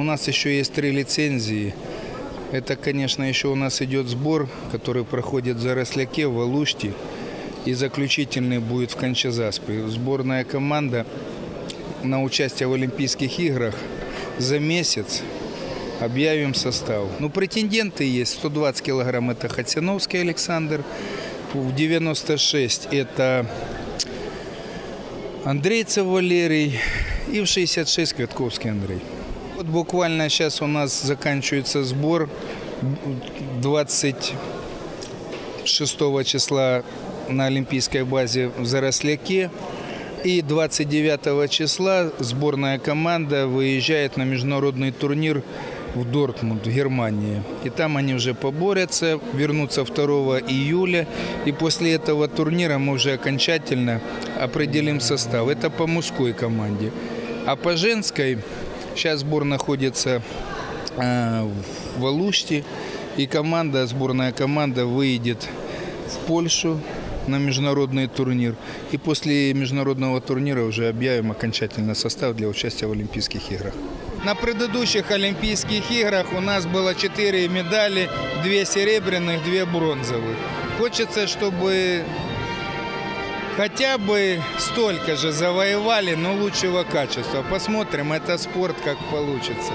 У нас еще есть три лицензии. Это, конечно, еще у нас идет сбор, который проходит в Заросляке, в Алуште. И заключительный будет в Кончезаспе. Сборная команда на участие в Олимпийских играх за месяц объявим состав. Ну, претенденты есть. 120 килограмм это Хатяновский Александр. В 96 это Андрейцев Валерий. И в 66 Квятковский Андрей. Вот буквально сейчас у нас заканчивается сбор 26 числа на Олимпийской базе в Заросляке. И 29 числа сборная команда выезжает на международный турнир в Дортмунд, в Германии. И там они уже поборются, вернутся 2 июля. И после этого турнира мы уже окончательно определим состав. Это по мужской команде. А по женской сейчас сбор находится э, в Алуште. И команда, сборная команда выедет в Польшу на международный турнир. И после международного турнира уже объявим окончательный состав для участия в Олимпийских играх. На предыдущих Олимпийских играх у нас было 4 медали, 2 серебряных, 2 бронзовых. Хочется, чтобы хотя бы столько же завоевали, но лучшего качества. Посмотрим, это спорт, как получится.